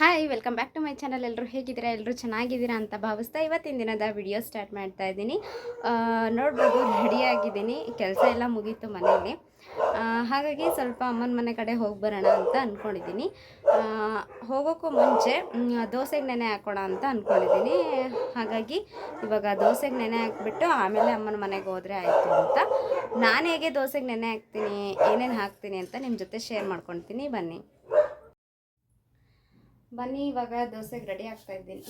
Hi welcome back to my channel ಎಲ್ಲರೂ ಹೇಗಿದ್ದೀರಾ? ಎಲ್ಲರೂ ಚೆನ್ನಾಗಿದ್ದೀರಾ ಅಂತ ಭಾವಿಸ್ತಾ ಇವತ್ತಿನ ದಿನದ ವಿಡಿಯೋ ಸ್ಟಾರ್ಟ್ ಮಾಡ್ತಾ ಇದ್ದೀನಿ. ನೋಡ್ಬೋದು ರೆಡಿಯಾಗಿದ್ದೀನಿ ಕೆಲಸ ಎಲ್ಲ ಮುಗೀತು ಮನೆಯಲ್ಲಿ. ಹಾಗಾಗಿ ಸ್ವಲ್ಪ ಅಮ್ಮನ ಮನೆ ಕಡೆ ಹೋಗಿ ಬರೋಣ ಅಂತ ಅಂದ್ಕೊಂಡಿದ್ದೀನಿ ಹೋಗೋಕ್ಕೂ ಮುಂಚೆ ದೋಸೆಗೆ ನೆನೆ ಹಾಕೋಣ ಅಂತ ಅಂದ್ಕೊಂಡಿದ್ದೀನಿ ಹಾಗಾಗಿ ಇವಾಗ ದೋಸೆಗೆ ನೆನೆ ಹಾಕ್ಬಿಟ್ಟು ಆಮೇಲೆ ಅಮ್ಮನ ಮನೆಗೆ ಹೋದರೆ ಆಯಿತು ಅಂತ. ನಾನು ಹೇಗೆ ದೋಸೆಗೆ ನೆನೆ ಹಾಕ್ತೀನಿ, ಏನೇನು ಹಾಕ್ತೀನಿ ಅಂತ ನಿಮ್ಮ ಜೊತೆ ಶೇರ್ ಮಾಡ್ಕೊತೀನಿ. ಬನ್ನಿ. ಬನ್ನಿ, ಇವಾಗ ದೋಸೆಗೆ ರೆಡಿ ಆಗ್ತಾ ಇದ್ದೀನಿ.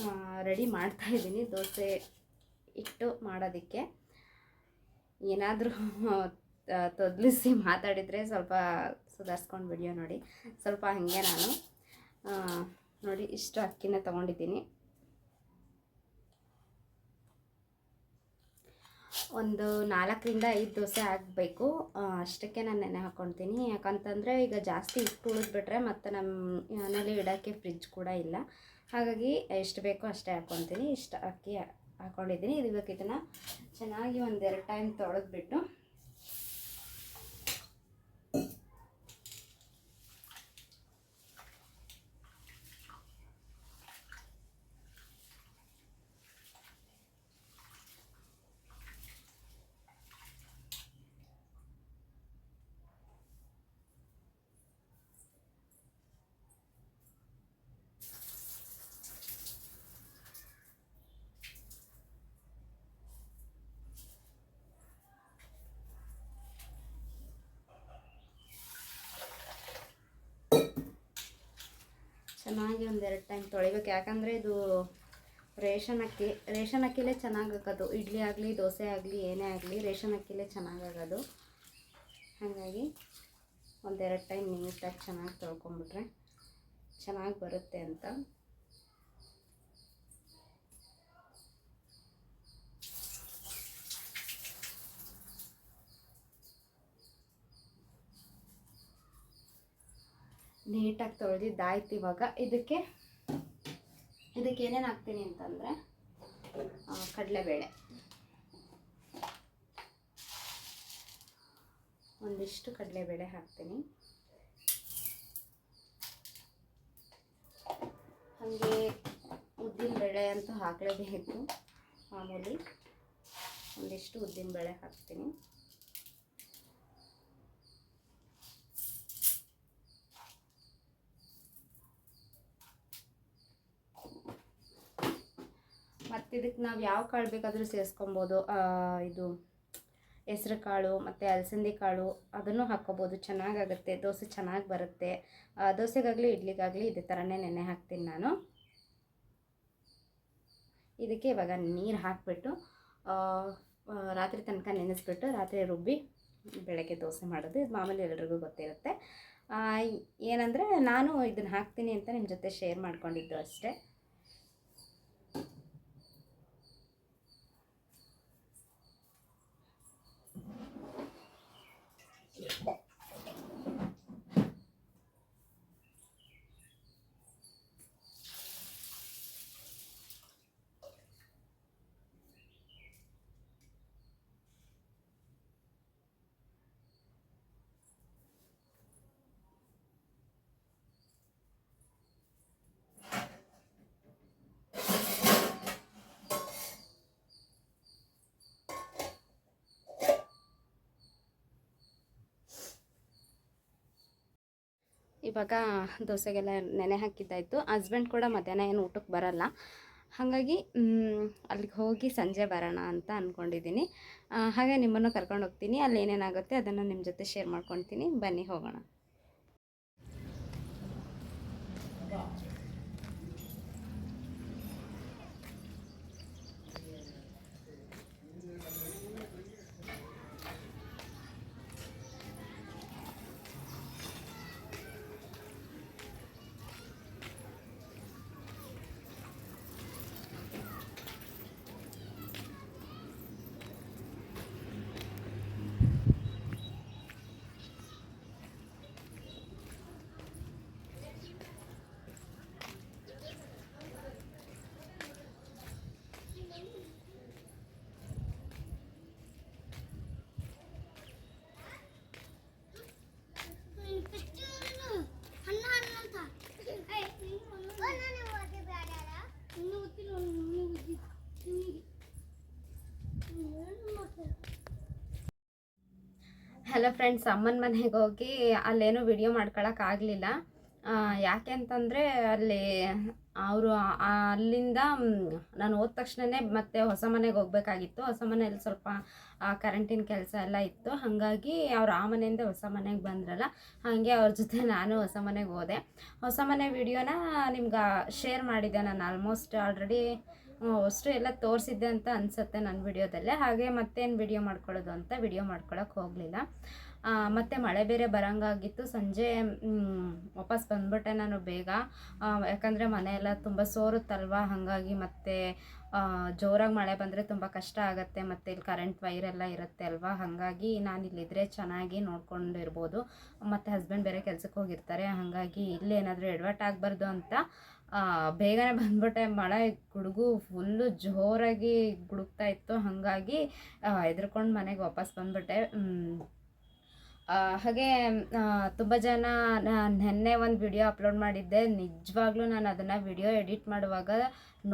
ರೆಡಿ ಮಾಡ್ತಾ ಇದ್ದೀನಿ. ದೋಸೆ ಇಟ್ಟು ಮಾಡೋದಕ್ಕೆ. ಏನಾದರೂ ತೊದಲಿಸಿ ಮಾತಾಡಿದರೆ ಸ್ವಲ್ಪ ಸುಧಾರಿಸ್ಕೊಂಡು ಬಿಡಿಯೋ ನೋಡಿ. ಸ್ವಲ್ಪ ಹಾಗೆ ನಾನು. ನೋಡಿ, ಇಷ್ಟು ಅಕ್ಕಿನ ತೊಗೊಂಡಿದ್ದೀನಿ. ಒಂದು ನಾಲ್ಕರಿಂದ ಐದು ದೋಸೆ ಆಗಬೇಕು. ಅಷ್ಟಕ್ಕೆ ನಾನು ನೆನೆ ಹಾಕ್ಕೊಳ್ತೀನಿ ಯಾಕಂತಂದರೆ ಈಗ ಜಾಸ್ತಿ ಇಟ್ಟು ಉಳಿದ್ಬಿಟ್ರೆ ಮತ್ತು ನಮ್ಮ ಮನೇಲಿ ಇಡೋಕ್ಕೆ ಫ್ರಿಜ್ ಕೂಡ ಇಲ್ಲ. ಹಾಗಾಗಿ ಎಷ್ಟು ಬೇಕೋ ಅಷ್ಟೇ ಹಾಕ್ಕೊತೀನಿ ಇಷ್ಟು ಅಕ್ಕಿ ಹಾಕ್ಕೊಂಡಿದ್ದೀನಿ ಇದು ಇವಾಗ ಇದನ್ನು ಚೆನ್ನಾಗಿ ಒಂದೆರಡು ಟೈಮ್ ತೊಳೆದ್ಬಿಟ್ಟು ಚೆನ್ನಾಗಿ ಒಂದೆರಡು ಟೈಮ್ ತೊಳಿಬೇಕು ಯಾಕಂದರೆ ಇದು ರೇಷನ್ ಅಕ್ಕಿ, ರೇಷನ್ ಅಕ್ಕಿಲೇ ಚೆನ್ನಾಗಿ ಆಗೋದು ಇಡ್ಲಿ ಆಗಲಿ, ದೋಸೆ ಆಗಲಿ, ಏನೇ ಆಗಲಿ ರೇಷನ್ ಅಕ್ಕಿಲೇ ಚೆನ್ನಾಗಾಗೋದು ಹಾಗಾಗಿ ಒಂದೆರಡು ಟೈಮ್ ನೀಟಾಗಿ ಚೆನ್ನಾಗಿ ತೊಳ್ಕೊಂಬಿಟ್ರೆ ಚೆನ್ನಾಗಿ ಬರುತ್ತೆ ಅಂತ. ನೀಟಾಗಿ ತೊಳೆದಿದ್ದಾಯ್ತು ಇವಾಗ. ಇದಕ್ಕೆ ಇದಕ್ಕೆ ಏನೇನು ಹಾಕ್ತೀನಿ ಅಂತಂದರೆ ಕಡಲೆಬೇಳೆ. ಒಂದಿಷ್ಟು ಕಡಲೆಬೇಳೆ ಹಾಕ್ತೀನಿ. ಹಾಗೆ ಉದ್ದಿನ ಬೇಳೆ ಅಂತೂ ಹಾಕಲೇಬೇಕು. ಮಾಮೂಲಿ ಒಂದಿಷ್ಟು ಉದ್ದಿನ ಬೇಳೆ ಹಾಕ್ತೀನಿ ಮತ್ತು ಇದಕ್ಕೆ ನಾವು ಯಾವ ಕಾಳು ಬೇಕಾದರೂ ಸೇರಿಸ್ಕೊಬೋದು. ಇದು ಹೆಸ್ರು ಕಾಳು, ಮತ್ತು ಅಲಸಂದಿ ಕಾಳು ಅದನ್ನು ಹಾಕ್ಕೋಬೋದು. ಚೆನ್ನಾಗಾಗುತ್ತೆ. ದೋಸೆ ಚೆನ್ನಾಗಿ ಬರುತ್ತೆ. ದೋಸೆಗಾಗಲಿ, ಇಡ್ಲಿಗಾಗಲಿ ಇದೇ ಥರನೇ ನೆನೆ ಹಾಕ್ತೀನಿ ನಾನು. ಇದಕ್ಕೆ ಇವಾಗ ನೀರು ಹಾಕಿಬಿಟ್ಟು ರಾತ್ರಿ ತನಕ ನೆನೆಸ್ಬಿಟ್ಟು ರಾತ್ರಿ ರುಬ್ಬಿ ಬೆಳಗ್ಗೆ ದೋಸೆ ಮಾಡೋದು. ಇದು ಮಾಮೂಲಿ ಎಲ್ರಿಗೂ ಗೊತ್ತಿರುತ್ತೆ. ಏನಂದರೆ ನಾನು ಇದನ್ನು ಹಾಕ್ತೀನಿ ಅಂತ ನಿಮ್ಮ ಜೊತೆ ಶೇರ್ ಮಾಡ್ಕೊಂಡಿದ್ದು ಅಷ್ಟೇ. ಇವಾಗ ದೋಸೆಗೆಲ್ಲ ನೆನೆ ಹಾಕಿದ್ದಾಯಿತು. ಹಸ್ಬೆಂಡ್ ಕೂಡ ಮಧ್ಯಾಹ್ನ ಏನು ಊಟಕ್ಕೆ ಬರಲ್ಲ. ಹಾಗಾಗಿ ಅಲ್ಲಿಗೆ ಹೋಗಿ ಸಂಜೆ ಬರೋಣ ಅಂತ ಅಂದ್ಕೊಂಡಿದ್ದೀನಿ ಹಾಗೆ ನಿಮ್ಮನ್ನು ಕರ್ಕೊಂಡು ಹೋಗ್ತೀನಿ. ಅಲ್ಲಿ ಏನೇನಾಗುತ್ತೆ ಅದನ್ನು ನಿಮ್ಮ ಜೊತೆ ಶೇರ್ ಮಾಡ್ಕೊತೀನಿ ಬನ್ನಿ ಹೋಗೋಣ. ಹಲೋ ಫ್ರೆಂಡ್ಸ್ ಅಮ್ಮನ ಮನೆಗೆ ಹೋಗಿ ಅಲ್ಲೇನೂ ವಿಡಿಯೋ ಮಾಡ್ಕೊಳಕ್ಕಾಗಲಿಲ್ಲ ಯಾಕೆ ಅಂತಂದರೆ ಅಲ್ಲಿ ಅವರು ಅಲ್ಲಿಂದ ನಾನು ಹೋದ ತಕ್ಷಣನೇ ಮತ್ತೆ ಹೊಸ ಮನೆಗೆ ಹೋಗ್ಬೇಕಾಗಿತ್ತು. ಹೊಸ ಮನೆಯಲ್ಲಿ ಸ್ವಲ್ಪ ಕರೆಂಟಿನ ಕೆಲಸ ಎಲ್ಲ ಇತ್ತು. ಹಾಗಾಗಿ ಅವ್ರು ಆ ಮನೆಯಿಂದ ಹೊಸ ಮನೆಗೆ ಬಂದ್ರಲ್ಲ, ಹಾಗೆ ಅವ್ರ ಜೊತೆ ನಾನು ಹೊಸ ಮನೆಗೆ ಹೋದೆ. ಹೊಸ ಮನೆ ವಿಡಿಯೋನ ನಿಮ್ಗೆ ಶೇರ್ ಮಾಡಿದ್ದೆ ನಾನು ಆಲ್ಮೋಸ್ಟ್ ಆಲ್ರೆಡಿ ಅಷ್ಟು ಎಲ್ಲ ತೋರಿಸಿದ್ದೆ ಅಂತ ಅನಿಸುತ್ತೆ ನನ್ನ ವಿಡಿಯೋದಲ್ಲೇ. ಹಾಗೆ ಮತ್ತೇನು ವಿಡಿಯೋ ಮಾಡ್ಕೊಳ್ಳೋದು ಅಂತ ವಿಡಿಯೋ ಮಾಡ್ಕೊಳಕ್ಕೆ ಹೋಗಲಿಲ್ಲ. ಮತ್ತು ಮಳೆ ಬೇರೆ ಬರೋಂಗಾಗಿತ್ತು. ಸಂಜೆ ವಾಪಸ್ ಬಂದ್ಬಿಟ್ಟೆ ನಾನು ಬೇಗ. ಯಾಕಂದರೆ ಮನೆಯೆಲ್ಲ ತುಂಬ ಸೋರುತ್ತಲ್ವ? ಹಾಗಾಗಿ ಮತ್ತೆ ಜೋರಾಗಿ ಮಳೆ ಬಂದರೆ ತುಂಬ ಕಷ್ಟ ಆಗುತ್ತೆ. ಮತ್ತು ಇಲ್ಲಿ ಕರೆಂಟ್ ವೈರ್ ಎಲ್ಲ ಇರುತ್ತೆ ಅಲ್ವಾ? ಹಾಗಾಗಿ ನಾನು ಇಲ್ಲಿದ್ದರೆ ಚೆನ್ನಾಗಿ ನೋಡ್ಕೊಂಡಿರ್ಬೋದು. ಮತ್ತು ಹಸ್ಬೆಂಡ್ ಬೇರೆ ಕೆಲಸಕ್ಕೆ ಹೋಗಿರ್ತಾರೆ. ಹಾಗಾಗಿ ಇಲ್ಲೇನಾದರೂ ಎಡ್ವರ್ಟ್ ಆಗಬಾರ್ದು ಅಂತ ಬೇಗನೆ ಬಂದ್ಬಿಟ್ಟೆ ಮಳೆ ಗುಡುಗು ಫುಲ್ಲು ಜೋರಾಗಿ ಗುಡುಗ್ತಾ ಇತ್ತು. ಹಾಗಾಗಿ ಹೆದ್ರ್ಕೊಂಡು ಮನೆಗೆ ವಾಪಸ್ ಬಂದ್ಬಿಟ್ಟೆ. ಹಾಗೆ ತುಂಬ ಜನ ನಾನು ನೆನ್ನೆ ಒಂದು ವಿಡಿಯೋ ಅಪ್ಲೋಡ್ ಮಾಡಿದ್ದೆ. ನಿಜವಾಗ್ಲೂ ನಾನು ಅದನ್ನು ವಿಡಿಯೋ ಎಡಿಟ್ ಮಾಡುವಾಗ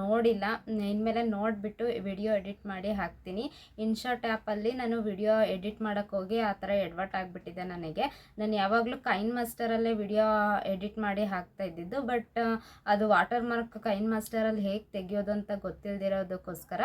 ನೋಡಿಲ್ಲ. ಇನ್ಮೇಲೆ ನೋಡಿಬಿಟ್ಟು ವಿಡಿಯೋ ಎಡಿಟ್ ಮಾಡಿ ಹಾಕ್ತೀನಿ. ಇನ್ಶಾಟ್ ಆ್ಯಪಲ್ಲಿ ನಾನು ವಿಡಿಯೋ ಎಡಿಟ್ ಮಾಡೋಕ್ಕೆ ಹೋಗಿ ಆ ಥರ ಎಡ್ವರ್ಟ್ ಆಗಿಬಿಟ್ಟಿದೆ ನನಗೆ. ನಾನು ಯಾವಾಗಲೂ ಕೈನ್ ಮಾಸ್ಟರಲ್ಲೇ ವಿಡಿಯೋ ಎಡಿಟ್ ಮಾಡಿ ಹಾಕ್ತಾ ಇದ್ದಿದ್ದು, ಬಟ್ ಅದು ವಾಟರ್ ಮಾರ್ಕ್ ಕೈನ್ ಮಾಸ್ಟರಲ್ಲಿ ಹೇಗೆ ತೆಗಿಯೋದು ಅಂತ ಗೊತ್ತಿಲ್ಲದಿರೋದಕ್ಕೋಸ್ಕರ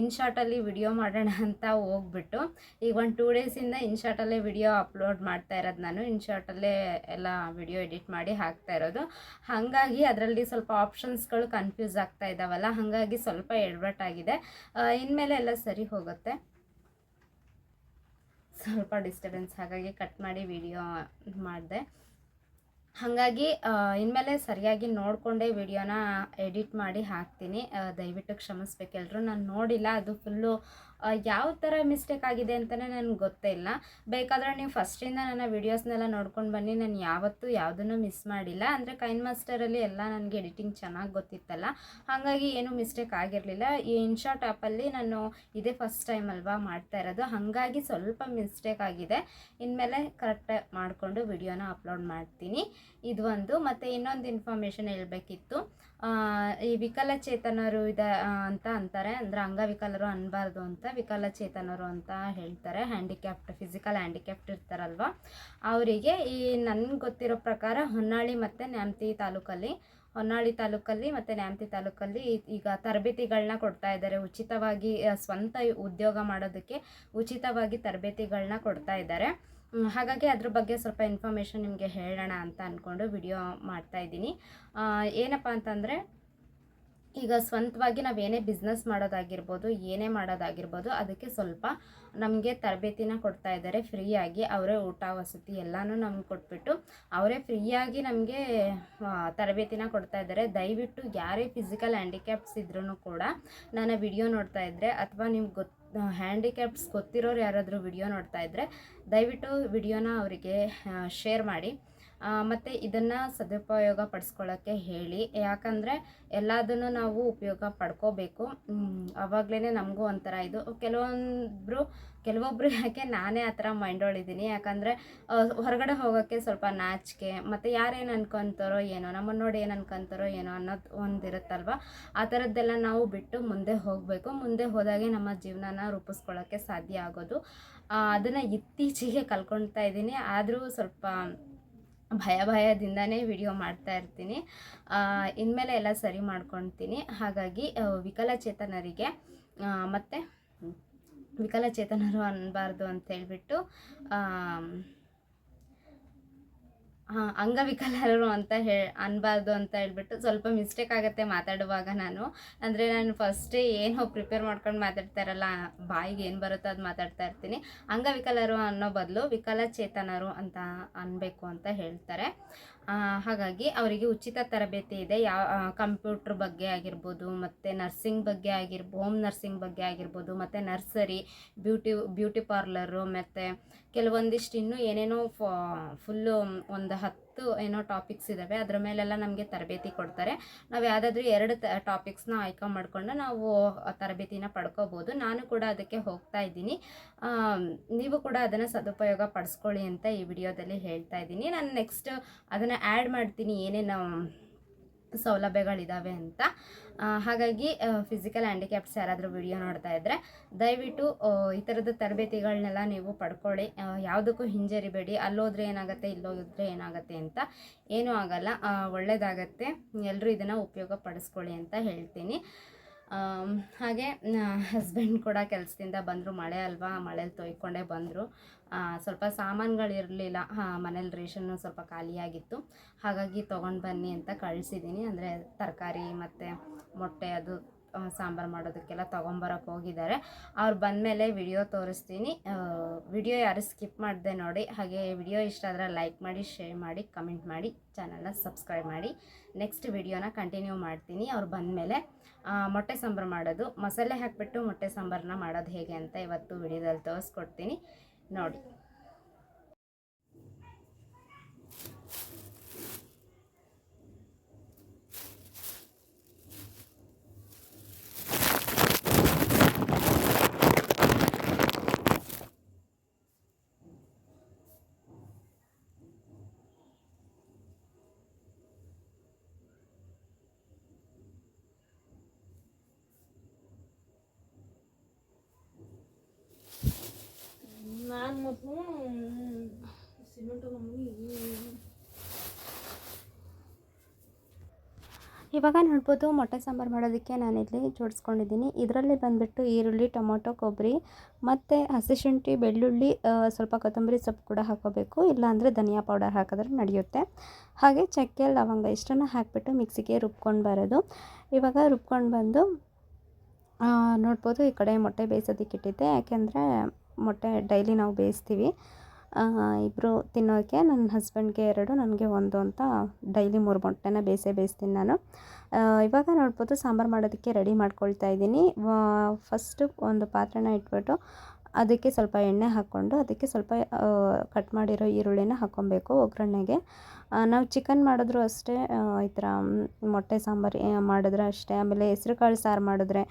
ಇನ್ಶಾರ್ಟಲ್ಲಿ ವಿಡಿಯೋ ಮಾಡೋಣ ಅಂತ ಹೋಗ್ಬಿಟ್ಟು, ಈಗ ಒಂದು ಟೂ ಡೇಸಿಂದ ಇನ್ಶಾರ್ಟಲ್ಲೇ ವಿಡಿಯೋ ಅಪ್ಲೋಡ್ ಮಾಡ್ತಾ ಇರೋದು ನಾನು. ಇನ್ಶಾರ್ಟಲ್ಲೇ ಎಲ್ಲ ವಿಡಿಯೋ ಎಡಿಟ್ ಮಾಡಿ ಹಾಕ್ತಾ ಇರೋದು. ಹಾಗಾಗಿ ಅದರಲ್ಲಿ ಸ್ವಲ್ಪ ಆಪ್ಷನ್ಸ್ಗಳು ಕನ್ಫ್ಯೂಸ್ ಆಗ್ತಾ ಇದ್ದಾವಲ್ಲ ಹಾಗಾಗಿ ಸ್ವಲ್ಪ ಎಡ್ವರ್ಟ್ ಆಗಿದೆ ಇನ್ಮೇಲೆ ಎಲ್ಲ ಸರಿ ಹೋಗುತ್ತೆ. ಸ್ವಲ್ಪ ಡಿಸ್ಟರ್ಬೆನ್ಸ್, ಹಾಗಾಗಿ ಕಟ್ ಮಾಡಿ ವಿಡಿಯೋ ಮಾಡಿದೆ. ಹಾಗಾಗಿ ಇನ್ಮೇಲೆ ಸರಿಯಾಗಿ ನೋಡಿಕೊಂಡೇ ವಿಡಿಯೋನ ಎಡಿಟ್ ಮಾಡಿ ಹಾಕ್ತೀನಿ. ದಯವಿಟ್ಟು ಕ್ಷಮಿಸ್ಬೇಕು ಎಲ್ಲರೂ ನಾನು ನೋಡಿಲ್ಲ, ಅದು ಫುಲ್ಲು ಯಾವ ಥರ ಮಿಸ್ಟೇಕ್ ಆಗಿದೆ ಅಂತಲೇ ನನಗೆ ಗೊತ್ತೇ ಇಲ್ಲ. ಬೇಕಾದರೆ ನೀವು ಫಸ್ಟಿಂದ ನನ್ನ ವೀಡಿಯೋಸ್ನೆಲ್ಲ ನೋಡ್ಕೊಂಡು ಬನ್ನಿ. ನಾನು ಯಾವತ್ತೂ ಯಾವುದನ್ನು ಮಿಸ್ ಮಾಡಿಲ್ಲ. ಅಂದರೆ ಕೈನ್ ಮಾಸ್ಟರಲ್ಲಿ ಎಲ್ಲ ನನಗೆ ಎಡಿಟಿಂಗ್ ಚೆನ್ನಾಗಿ ಗೊತ್ತಿತ್ತಲ್ಲ. ಹಾಗಾಗಿ ಏನೂ ಮಿಸ್ಟೇಕ್ ಆಗಿರಲಿಲ್ಲ. ಈ ಇನ್ಶಾಟ್ ಆ್ಯಪಲ್ಲಿ ನಾನು ಇದೇ ಫಸ್ಟ್ ಟೈಮ್ ಅಲ್ವಾ ಮಾಡ್ತಾ ಇರೋದು. ಹಾಗಾಗಿ ಸ್ವಲ್ಪ ಮಿಸ್ಟೇಕ್ ಆಗಿದೆ. ಇನ್ಮೇಲೆ ಕರೆಕ್ಟಾಗಿ ಮಾಡಿಕೊಂಡು ವಿಡಿಯೋನ ಅಪ್ಲೋಡ್ ಮಾಡ್ತೀನಿ. ಇದು ಒಂದು. ಮತ್ತು ಇನ್ನೊಂದು ಇನ್ಫಾರ್ಮೇಷನ್ ಹೇಳಬೇಕಿತ್ತು. ಈ ವಿಕಲಚೇತನರು ಇದೆ ಅಂತ ಅಂತಾರೆ. ಅಂದರೆ ಅಂಗವಿಕಲರು ಅನ್ನಬಾರ್ದು ಅಂತ ವಿಕಲಚೇತನರು ಅಂತ ಹೇಳ್ತಾರೆ. ಹ್ಯಾಂಡಿಕ್ಯಾಪ್ಟ್ ಫಿಸಿಕಲ್ ಹ್ಯಾಂಡಿಕ್ಯಾಪ್ಟ್ ಇರ್ತಾರಲ್ವ? ಅವರಿಗೆ ಈ ನನಗೆ ಗೊತ್ತಿರೋ ಪ್ರಕಾರ ಹೊನ್ನಾಳಿ ಮತ್ತು ನ್ಯಾಮತಿ ತಾಲೂಕಲ್ಲಿ, ಹೊನ್ನಾಳಿ ತಾಲೂಕಲ್ಲಿ ಮತ್ತು ನ್ಯಾಮತಿ ತಾಲೂಕಲ್ಲಿ ಈಗ ತರಬೇತಿಗಳನ್ನ ಕೊಡ್ತಾ ಇದ್ದಾರೆ. ಉಚಿತವಾಗಿ, ಸ್ವಂತ ಉದ್ಯೋಗ ಮಾಡೋದಕ್ಕೆ ಉಚಿತವಾಗಿ ತರಬೇತಿಗಳನ್ನ ಕೊಡ್ತಾ ಇದ್ದಾರೆ. ಹಾಗಾಗಿ ಅದ್ರ ಬಗ್ಗೆ ಸ್ವಲ್ಪ ಇನ್ಫಾರ್ಮೇಷನ್ ನಿಮಗೆ ಹೇಳೋಣ ಅಂತ ಅಂದ್ಕೊಂಡು ವಿಡಿಯೋ ಮಾಡ್ತಾ ಇದ್ದೀನಿ. ಏನಪ್ಪ ಅಂತಂದರೆ ಈಗ ಸ್ವಂತವಾಗಿ ನಾವು ಏನೇ ಬಿಸ್ನೆಸ್ ಮಾಡೋದಾಗಿರ್ಬೋದು, ಏನೇ ಮಾಡೋದಾಗಿರ್ಬೋದು, ಅದಕ್ಕೆ ಸ್ವಲ್ಪ ನಮಗೆ ತರಬೇತಿನ ಕೊಡ್ತಾ ಇದ್ದಾರೆ. ಫ್ರೀಯಾಗಿ ಅವರೇ ಊಟ, ವಸತಿ ಎಲ್ಲನೂ ನಮ್ಗೆ ಕೊಟ್ಬಿಟ್ಟು ಅವರೇ ಫ್ರೀಯಾಗಿ ನಮಗೆ ತರಬೇತಿನ ಕೊಡ್ತಾ ಇದ್ದಾರೆ. ದಯವಿಟ್ಟು ಯಾರೇ ಫಿಸಿಕಲ್ ಹ್ಯಾಂಡಿಕ್ಯಾಪ್ಸ್ ಇದ್ರೂ ಕೂಡ ನಾನು ವಿಡಿಯೋ ನೋಡ್ತಾ ಇದ್ದರೆ ಅಥವಾ ನಿಮ್ಗೆ ಗೊತ್ತು ಹ್ಯಾಂಡಿಕ್ಯಾಪ್ಸ್ ಗೊತ್ತಿರೋರು ಯಾರಾದರೂ ವಿಡಿಯೋ ನೋಡ್ತಾ ಇದ್ದರೆ ದಯವಿಟ್ಟು ವಿಡಿಯೋನ ಅವರಿಗೆ ಶೇರ್ ಮಾಡಿ. ಮತ್ತು ಇದನ್ನು ಸದುಪಯೋಗ ಪಡಿಸ್ಕೊಳ್ಳೋಕ್ಕೆ ಹೇಳಿ. ಯಾಕಂದರೆ ಎಲ್ಲದನ್ನು ನಾವು ಉಪಯೋಗ ಪಡ್ಕೋಬೇಕು. ಆವಾಗಲೇ ನಮಗೂ ಒಂಥರ ಇದು. ಕೆಲವೊಬ್ಬರು ಕೆಲವೊಬ್ಬರು ಯಾಕೆ ನಾನೇ ಆ ಥರ ಮೈಂಡೊಳಿದ್ದೀನಿ ಯಾಕಂದರೆ ಹೊರಗಡೆ ಹೋಗೋಕ್ಕೆ ಸ್ವಲ್ಪ ನಾಚಿಕೆ, ಮತ್ತು ಯಾರೇನು ಅನ್ಕೊತಾರೋ ಏನೋ ನಮ್ಮನ್ನು ನೋಡಿ ಏನು ಅನ್ಕೊತಾರೋ ಏನೋ ಅನ್ನೋದು ಒಂದಿರುತ್ತಲ್ವ? ಆ ಥರದ್ದೆಲ್ಲ ನಾವು ಬಿಟ್ಟು ಮುಂದೆ ಹೋಗಬೇಕು. ಮುಂದೆ ಹೋದಾಗೆ ನಮ್ಮ ಜೀವನನ ರೂಪಿಸ್ಕೊಳ್ಳೋಕ್ಕೆ ಸಾಧ್ಯ ಆಗೋದು. ಅದನ್ನು ಇತ್ತೀಚೆಗೆ ಕಲ್ಕೊಳ್ತಾ ಇದ್ದೀನಿ. ಆದರೂ ಸ್ವಲ್ಪ ಭಯ ಭಯದಿಂದನೇ ವಿಡಿಯೋ ಮಾಡ್ತಾ ಇರ್ತೀನಿ. ಇನ್ಮೇಲೆ ಎಲ್ಲ ಸರಿ ಮಾಡ್ಕೊತೀನಿ. ಹಾಗಾಗಿ ವಿಕಲಚೇತನರಿಗೆ ಮತ್ತು ವಿಕಲಚೇತನರು ಅನ್ನಬಾರ್ದು ಅಂತ ಹೇಳಿಬಿಟ್ಟು ಅಂಗವಿಕಲರು ಅಂತ ಹೇ, ಅನ್ಬಾರ್ದು ಅಂತ ಹೇಳ್ಬಿಟ್ಟು ಸ್ವಲ್ಪ ಮಿಸ್ಟೇಕ್ ಆಗುತ್ತೆ ಮಾತಾಡುವಾಗ ನಾನು. ಅಂದರೆ ನಾನು ಫಸ್ಟೇ ಏನೋ ಪ್ರಿಪೇರ್ ಮಾಡ್ಕೊಂಡು ಮಾತಾಡ್ತಾ ಇರಲ್ಲ, ಬಾಯಿಗೆ ಏನು ಬರುತ್ತೋ ಅದು ಮಾತಾಡ್ತಾ ಇರ್ತೀನಿ. ಅಂಗವಿಕಲರು ಅನ್ನೋ ಬದಲು ವಿಕಲಚೇತನರು ಅಂತ ಅನ್ನಬೇಕು ಅಂತ ಹೇಳ್ತಾರೆ. ಹಾಗಾಗಿ ಅವರಿಗೆ ಉಚಿತ ತರಬೇತಿ ಇದೆ. ಯಾವ ಕಂಪ್ಯೂಟ್ರ್ ಬಗ್ಗೆ ಆಗಿರ್ಬೋದು, ಮತ್ತು ನರ್ಸಿಂಗ್ ಬಗ್ಗೆ ಆಗಿರ್ಬೋದು ಹೋಮ್ ನರ್ಸಿಂಗ್ ಬಗ್ಗೆ ಆಗಿರ್ಬೋದು, ಮತ್ತು ನರ್ಸರಿ, ಬ್ಯೂಟಿ ಬ್ಯೂಟಿ ಪಾರ್ಲರು, ಮತ್ತು ಕೆಲವೊಂದಿಷ್ಟು ಇನ್ನೂ ಏನೇನೋ ಫುಲ್ಲು ಒಂದು ಹತ್ತು ಏನೋ ಟಾಪಿಕ್ಸ್ ಇದ್ದಾವೆ ಅದರ ಮೇಲೆಲ್ಲ ನಮಗೆ ತರಬೇತಿ ಕೊಡ್ತಾರೆ. ನಾವು ಯಾವುದಾದ್ರೂ ಎರಡು ತ ಟಾಪಿಕ್ಸ್ನ ಆಯ್ಕೆ ಮಾಡಿಕೊಂಡು ನಾವು ತರಬೇತಿನ ಪಡ್ಕೋಬೋದು. ನಾನು ಕೂಡ ಅದಕ್ಕೆ ಹೋಗ್ತಾ ಇದ್ದೀನಿ. ನೀವು ಕೂಡ ಅದನ್ನು ಸದುಪಯೋಗ ಪಡಿಸ್ಕೊಳ್ಳಿ ಅಂತ ಈ ವಿಡಿಯೋದಲ್ಲಿ ಹೇಳ್ತಾ ಇದ್ದೀನಿ. ನಾನು ನೆಕ್ಸ್ಟ್ ಅದನ್ನು ಆ್ಯಡ್ ಮಾಡ್ತೀನಿ ಏನೇನು ಸೌಲಭ್ಯಗಳಿದ್ದಾವೆ ಅಂತ. ಹಾಗಾಗಿ ಫಿಸಿಕಲ್ ಹ್ಯಾಂಡಿಕ್ಯಾಪ್ಸ್ ಯಾರಾದರೂ ವಿಡಿಯೋ ನೋಡ್ತಾ ಇದ್ದರೆ ದಯವಿಟ್ಟು ಈ ಥರದ ತರಬೇತಿಗಳನ್ನೆಲ್ಲ ನೀವು ಪಡ್ಕೊಳ್ಳಿ. ಯಾವುದಕ್ಕೂ ಹಿಂಜರಿಬೇಡಿ. ಅಲ್ಲೋದ್ರೆ ಏನಾಗುತ್ತೆ, ಇಲ್ಲೋದ್ರೆ ಏನಾಗುತ್ತೆ ಅಂತ ಏನೂ ಆಗಲ್ಲ. ಒಳ್ಳೆಯದಾಗತ್ತೆ ಎಲ್ಲರೂ ಇದನ್ನು ಉಪಯೋಗ ಪಡಿಸ್ಕೊಳ್ಳಿ ಅಂತ ಹೇಳ್ತೀನಿ. ಹಾಗೆ ಹಸ್ಬೆಂಡ್ ಕೂಡ ಕೆಲಸದಿಂದ ಬಂದರು. ಮಳೆ ಅಲ್ವಾ? ಮಳೇಲಿ ತೊಯ್ಕೊಂಡೇ ಬಂದರು. ಸ್ವಲ್ಪ ಸಾಮಾನುಗಳಿರಲಿಲ್ಲ ಮನೇಲಿ ರೇಷನ್ನು ಸ್ವಲ್ಪ ಖಾಲಿಯಾಗಿತ್ತು. ಹಾಗಾಗಿ ತೊಗೊಂಡು ಬನ್ನಿ ಅಂತ ಕಳಿಸಿದ್ದೀನಿ ಅಂದರೆ ತರಕಾರಿ ಮತ್ತು ಮೊಟ್ಟೆ ಅದು ಸಾಂಬಾರು ಮಾಡೋದಕ್ಕೆಲ್ಲ ತೊಗೊಂಬರಕ್ಕೆ ಹೋಗಿದ್ದಾರೆ. ಅವ್ರು ಬಂದಮೇಲೆ ವಿಡಿಯೋ ತೋರಿಸ್ತೀನಿ. ವಿಡಿಯೋ ಯಾರು ಸ್ಕಿಪ್ ಮಾಡಿದೆ ನೋಡಿ. ಹಾಗೆ ವಿಡಿಯೋ ಇಷ್ಟ ಆದರೆ ಲೈಕ್ ಮಾಡಿ, ಶೇರ್ ಮಾಡಿ, ಕಮೆಂಟ್ ಮಾಡಿ, ಚಾನಲ್ನ ಸಬ್ಸ್ಕ್ರೈಬ್ ಮಾಡಿ. ನೆಕ್ಸ್ಟ್ ವಿಡಿಯೋನ ಕಂಟಿನ್ಯೂ ಮಾಡ್ತೀನಿ. ಅವ್ರು ಬಂದಮೇಲೆ ಮೊಟ್ಟೆ ಸಾಂಬಾರು ಮಾಡೋದು. ಮಸಾಲೆ ಹಾಕಿಬಿಟ್ಟು ಮೊಟ್ಟೆ ಸಾಂಬಾರನ್ನ ಮಾಡೋದು ಹೇಗೆ ಅಂತ ಇವತ್ತು ವಿಡಿಯೋದಲ್ಲಿ ತೋರಿಸ್ಕೊಡ್ತೀನಿ. ನೋಡಿ ನಾನು ಮತ್ತು ಸಿಮೆಂಟ್ ಮಮ್ಮಿ ಇವಾಗ ನೋಡ್ಬೋದು ಮೊಟ್ಟೆ ಸಾಂಬಾರು ಮಾಡೋದಕ್ಕೆ ನಾನಿಲ್ಲಿ ಜೋಡಿಸ್ಕೊಂಡಿದ್ದೀನಿ. ಇದರಲ್ಲಿ ಬಂದುಬಿಟ್ಟು ಈರುಳ್ಳಿ, ಟೊಮೊಟೊ, ಕೊಬ್ಬರಿ ಮತ್ತು ಹಸಿಶುಂಠಿ ಬೆಳ್ಳುಳ್ಳಿ ಸ್ವಲ್ಪ ಕೊತ್ತಂಬರಿ ಸೊಪ್ಪು ಕೂಡ ಹಾಕೋಬೇಕು ಇಲ್ಲಾಂದರೆ ಧನಿಯಾ ಪೌಡರ್ ಹಾಕಿದ್ರೆ ನಡೆಯುತ್ತೆ. ಹಾಗೆ ಚಕ್ಕೆ, ಲವಂಗ ಇಷ್ಟನ್ನು ಹಾಕಿಬಿಟ್ಟು ಮಿಕ್ಸಿಗೆ ರುಬ್ಕೊಂಡು ಬರೋದು. ಇವಾಗ ರುಬ್ಕೊಂಡು ಬಂದು ನೋಡ್ಬೋದು ಈ ಕಡೆ ಮೊಟ್ಟೆ ಬೇಯಿಸೋದಕ್ಕೆ ಇಟ್ಟಿದ್ದೆ. ಯಾಕೆಂದರೆ ಮೊಟ್ಟೆ ಡೈಲಿ ನಾವು ಬೇಯಿಸ್ತೀವಿ. ಇಬ್ಬರು ತಿನ್ನೋಕ್ಕೆ ನನ್ನ ಹಸ್ಬೆಂಡ್ಗೆ ಎರಡು, ನನಗೆ ಒಂದು ಅಂತ ಡೈಲಿ ಮೂರು ಮೊಟ್ಟೆನ ಬೇಯಿಸೇ ಬೇಯಿಸ್ತೀನಿ ನಾನು. ಇವಾಗ ನೋಡ್ಬೋದು ಸಾಂಬಾರು ಮಾಡೋದಕ್ಕೆ ರೆಡಿ ಮಾಡ್ಕೊಳ್ತಾ ಇದ್ದೀನಿ. ಫಸ್ಟು ಒಂದು ಪಾತ್ರೆನ ಇಟ್ಬಿಟ್ಟು ಅದಕ್ಕೆ ಸ್ವಲ್ಪ ಎಣ್ಣೆ ಹಾಕ್ಕೊಂಡು ಅದಕ್ಕೆ ಸ್ವಲ್ಪ ಕಟ್ ಮಾಡಿರೋ ಈರುಳ್ಳಿನ ಹಾಕ್ಕೊಬೇಕು ಒಗ್ಗರಣೆಗೆ. ನಾವು ಚಿಕನ್ ಮಾಡಿದ್ರು ಅಷ್ಟೇ ಈ ಥರ ಮೊಟ್ಟೆ ಸಾಂಬಾರು ಮಾಡಿದ್ರೆ ಅಷ್ಟೇ, ಆಮೇಲೆ ಹೆಸ್ರು ಕಾಳು ಸಾರು ಮಾಡಿದ್ರೆ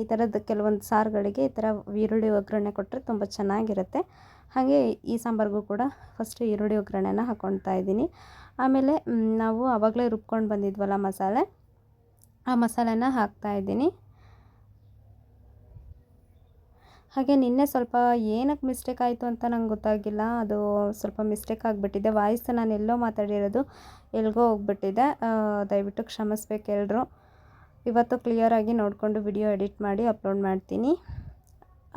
ಈ ಥರದ್ದು ಕೆಲವೊಂದು ಸಾರುಗಳಿಗೆ ಈ ಥರ ಈರುಳ್ಳಿ ಒಗ್ಗರಣೆ ಕೊಟ್ಟರೆ ತುಂಬ ಚೆನ್ನಾಗಿರುತ್ತೆ. ಹಾಗೆ ಈ ಸಾಂಬಾರಿಗೂ ಕೂಡ ಫಸ್ಟ್ ಈರುಳ್ಳಿ ಒಗ್ಗರಣೆನ ಹಾಕ್ಕೊಳ್ತಾ ಇದ್ದೀನಿ. ಆಮೇಲೆ ನಾವು ಆವಾಗಲೇ ರುಬ್ಕೊಂಡು ಬಂದಿದ್ವಲ್ಲ ಮಸಾಲೆ, ಆ ಮಸಾಲೆನ ಹಾಕ್ತಾ ಇದ್ದೀನಿ. ಹಾಗೆ ನಿನ್ನೆ ಸ್ವಲ್ಪ ಏನಕ್ಕೆ ಮಿಸ್ಟೇಕ್ ಆಯಿತು ಅಂತ ನಂಗೆ ಗೊತ್ತಾಗಿಲ್ಲ. ಅದು ಸ್ವಲ್ಪ ಮಿಸ್ಟೇಕ್ ಆಗಿಬಿಟ್ಟಿದೆ. ವಾಯ್ಸ್ ನಾನು ಎಲ್ಲೋ ಮಾತಾಡಿರೋದು ಎಲ್ಗೋ ಹೋಗ್ಬಿಟ್ಟಿದೆ. ದಯವಿಟ್ಟು ಕ್ಷಮಿಸ್ಬೇಕು ಎಲ್ಲರೂ ಇವತ್ತು ಕ್ಲಿಯರಾಗಿ ನೋಡಿಕೊಂಡು ವಿಡಿಯೋ ಎಡಿಟ್ ಮಾಡಿ ಅಪ್ಲೋಡ್ ಮಾಡ್ತೀನಿ.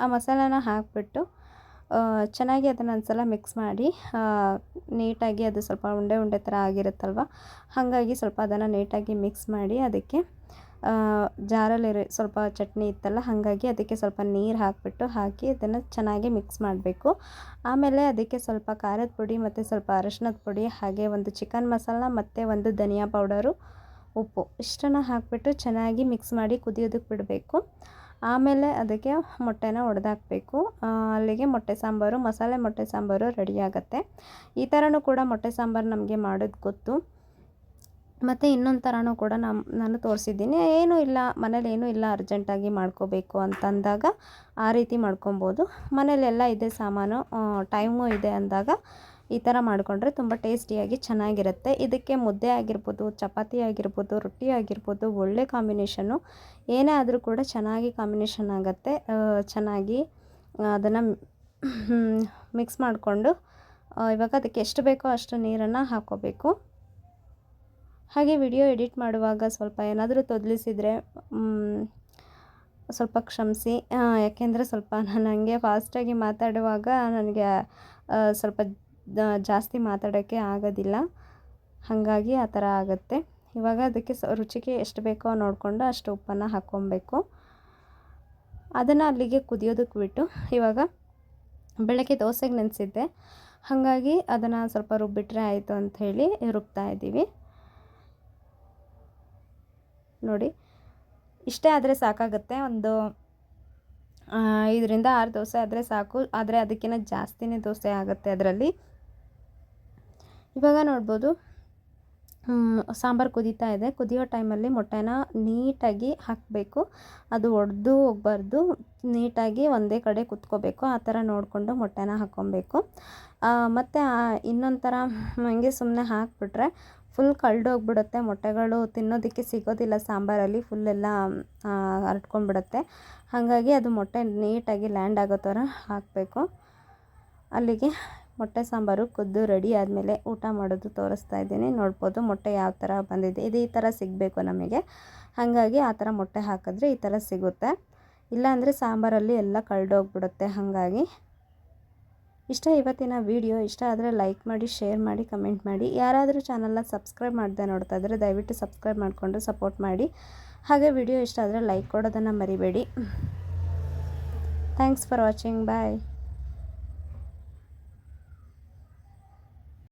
ಆ ಮಸಾಲಾನ ಹಾಕಿಬಿಟ್ಟು ಚೆನ್ನಾಗಿ ಅದನ್ನು ಒಂದ್ಸಲ ಮಿಕ್ಸ್ ಮಾಡಿ ನೀಟಾಗಿ ಅದು ಸ್ವಲ್ಪ ಉಂಡೆ ಉಂಡೆ ಥರ ಆಗಿರುತ್ತಲ್ವ? ಹಾಗಾಗಿ ಸ್ವಲ್ಪ ಅದನ್ನು ನೀಟಾಗಿ ಮಿಕ್ಸ್ ಮಾಡಿ ಅದಕ್ಕೆ ಜಾರಲ್ಲಿ ಸ್ವಲ್ಪ ಚಟ್ನಿ ಇತ್ತಲ್ಲ, ಹಾಗಾಗಿ ಅದಕ್ಕೆ ಸ್ವಲ್ಪ ನೀರು ಹಾಕಿಬಿಟ್ಟು ಹಾಕಿ ಅದನ್ನು ಚೆನ್ನಾಗಿ ಮಿಕ್ಸ್ ಮಾಡಬೇಕು. ಆಮೇಲೆ ಅದಕ್ಕೆ ಸ್ವಲ್ಪ ಖಾರದ ಪುಡಿ ಮತ್ತು ಸ್ವಲ್ಪ ಅರಶಿನದ ಪುಡಿ, ಹಾಗೆ ಒಂದು ಚಿಕನ್ ಮಸಾಲ ಮತ್ತು ಒಂದು ಧನಿಯಾ ಪೌಡರು ಉಪ್ಪು ಇಷ್ಟನ್ನು ಹಾಕಿಬಿಟ್ಟು ಚೆನ್ನಾಗಿ ಮಿಕ್ಸ್ ಮಾಡಿ ಕುದಿಯೋದಕ್ಕೆ ಬಿಡಬೇಕು. ಆಮೇಲೆ ಅದಕ್ಕೆ ಮೊಟ್ಟೆನ ಒಡೆದಾಕಬೇಕು. ಅಲ್ಲಿಗೆ ಮೊಟ್ಟೆ ಸಾಂಬಾರು, ಮಸಾಲೆ ಮೊಟ್ಟೆ ಸಾಂಬಾರು ರೆಡಿ ಈ ಥರನೂ ಕೂಡ ಮೊಟ್ಟೆ ಸಾಂಬಾರು ನಮಗೆ ಮಾಡೋದು ಗೊತ್ತು. ಮತ್ತು ಇನ್ನೊಂದು ಥರನೂ ಕೂಡ ನಮ್ಮ ನಾನು ತೋರಿಸಿದ್ದೀನಿ. ಏನೂ ಇಲ್ಲ, ಮನೇಲಿ ಏನೂ ಇಲ್ಲ ಅರ್ಜೆಂಟಾಗಿ ಮಾಡ್ಕೋಬೇಕು ಅಂತಂದಾಗ ಆ ರೀತಿ ಮಾಡ್ಕೊಬೋದು. ಮನೇಲೆಲ್ಲ ಇದೆ ಸಾಮಾನು ಟೈಮು ಇದೆ ಅಂದಾಗ ಈ ಥರ ಮಾಡಿಕೊಂಡ್ರೆ ತುಂಬ ಟೇಸ್ಟಿಯಾಗಿ ಚೆನ್ನಾಗಿರುತ್ತೆ. ಇದಕ್ಕೆ ಮುದ್ದೆ ಆಗಿರ್ಬೋದು, ಚಪಾತಿ ಆಗಿರ್ಬೋದು, ರೊಟ್ಟಿ ಆಗಿರ್ಬೋದು, ಒಳ್ಳೆ ಕಾಂಬಿನೇಷನ್ನು ಏನೇ ಆದರೂ ಕೂಡ ಚೆನ್ನಾಗಿ ಕಾಂಬಿನೇಷನ್ ಆಗುತ್ತೆ. ಚೆನ್ನಾಗಿ ಅದನ್ನು ಮಿಕ್ಸ್ ಮಾಡಿಕೊಂಡು ಇವಾಗ ಅದಕ್ಕೆ ಎಷ್ಟು ಬೇಕೋ ಅಷ್ಟು ನೀರನ್ನು ಹಾಕ್ಕೋಬೇಕು ಹಾಗೆ ವಿಡಿಯೋ ಎಡಿಟ್ ಮಾಡುವಾಗ ಸ್ವಲ್ಪ ಏನಾದರೂ ತೊದಲಿಸಿದರೆ ಸ್ವಲ್ಪ ಕ್ಷಮಿಸಿ. ಯಾಕೆಂದರೆ ಸ್ವಲ್ಪ ನಾನು ಹಂಗೆ ಫಾಸ್ಟಾಗಿ ಮಾತಾಡುವಾಗ ನನಗೆ ಸ್ವಲ್ಪ ಜಾಸ್ತಿ ಮಾತಾಡೋಕ್ಕೆ ಆಗೋದಿಲ್ಲ. ಹಾಗಾಗಿ ಆ ಥರ ಆಗುತ್ತೆ. ಇವಾಗ ಅದಕ್ಕೆ ಸ, ರುಚಿಗೆ ಎಷ್ಟು ಬೇಕೋ ನೋಡಿಕೊಂಡು ಅಷ್ಟು ಉಪ್ಪನ್ನು ಹಾಕ್ಕೊಬೇಕು. ಅದನ್ನು ಅಲ್ಲಿಗೆ ಕುದಿಯೋದಕ್ಕೆ ಬಿಟ್ಟು, ಇವಾಗ ಬೆಳಗ್ಗೆ ದೋಸೆಗೆ ನೆನೆಸಿದ್ದೆ. ಹಾಗಾಗಿ ಅದನ್ನು ಸ್ವಲ್ಪ ರುಬ್ಬಿಟ್ರೆ ಆಯಿತು ಅಂಥೇಳಿ ರುಬ್ತಾ ಇದ್ದೀವಿ. ನೋಡಿ. ಇಷ್ಟೇ ಆದರೆ ಸಾಕಾಗುತ್ತೆ. ಒಂದು ಆ, ಐದರಿಂದ ಆರು ದೋಸೆ ಆದರೆ ಸಾಕು. ಆದರೆ ಅದಕ್ಕಿಂತ ಜಾಸ್ತಿನೇ ದೋಸೆ ಆಗುತ್ತೆ ಅದರಲ್ಲಿ. ಇವಾಗ ನೋಡ್ಬೋದು ಸಾಂಬಾರು ಕುದೀತಾ ಇದೆ. ಕುದಿಯೋ ಟೈಮಲ್ಲಿ ಮೊಟ್ಟೆನ ನೀಟಾಗಿ ಹಾಕಬೇಕು. ಅದು ಒಡೆದು ಹೋಗ್ಬಾರ್ದು. ನೀಟಾಗಿ ಒಂದೇ ಕಡೆ ಕುತ್ಕೋಬೇಕು. ಆ ಥರ ನೋಡಿಕೊಂಡು ಮೊಟ್ಟೆನ ಹಾಕ್ಕೊಬೇಕು. ಮತ್ತು ಇನ್ನೊಂಥರ ಥರ ಹಂಗೆ ಸುಮ್ಮನೆ ಹಾಕಿಬಿಟ್ರೆ ಫುಲ್ ಕಳ್ದೋಗ್ಬಿಡುತ್ತೆ. ಮೊಟ್ಟೆಗಳು ತಿನ್ನೋದಕ್ಕೆ ಸಿಗೋದಿಲ್ಲ, ಸಾಂಬಾರಲ್ಲಿ ಫುಲ್ಲೆಲ್ಲ ಹರಡ್ಕೊಂಡ್ಬಿಡುತ್ತೆ. ಹಾಗಾಗಿ ಅದು ಮೊಟ್ಟೆ ನೀಟಾಗಿ ಲ್ಯಾಂಡ್ ಆಗೋ ಥರ ಹಾಕಬೇಕು. ಅಲ್ಲಿಗೆ ಮೊಟ್ಟೆ ಸಾಂಬಾರು ಕುದ್ದು ರೆಡಿ ಆದಮೇಲೆ ಊಟ ಮಾಡೋದು ತೋರಿಸ್ತಾ ಇದ್ದೀನಿ. ನೋಡ್ಬೋದು ಮೊಟ್ಟೆ ಯಾವ ಥರ ಬಂದಿದೆ. ಇದು ಈ ಥರ ಸಿಗಬೇಕು ನಮಗೆ. ಹಾಗಾಗಿ ಆ ಥರ ಮೊಟ್ಟೆ ಹಾಕಿದ್ರೆ ಈ ಥರ ಸಿಗುತ್ತೆ. ಇಲ್ಲಾಂದರೆ ಸಾಂಬಾರಲ್ಲಿ ಎಲ್ಲ ಕಳ್ದೋಗ್ಬಿಡುತ್ತೆ. ಹಾಗಾಗಿ ಇಷ್ಟ ಇವತ್ತಿನ ವಿಡಿಯೋ ಇಷ್ಟ ಆದರೆ ಲೈಕ್ ಮಾಡಿ ಶೇರ್ ಮಾಡಿ ಕಮೆಂಟ್ ಮಾಡಿ. ಯಾರಾದರೂ ಚಾನಲ್ನ ಸಬ್ಸ್ಕ್ರೈಬ್ ಮಾಡದೆ ನೋಡ್ತಾ ಇದ್ದರೆ ದಯವಿಟ್ಟು ಸಬ್ಸ್ಕ್ರೈಬ್ ಮಾಡಿಕೊಂಡು ಸಪೋರ್ಟ್ ಮಾಡಿ. ಹಾಗೆ ವಿಡಿಯೋ ಇಷ್ಟ ಆದರೆ ಲೈಕ್ ಕೊಡೋದನ್ನು ಮರಿಬೇಡಿ. Thanks for watching bye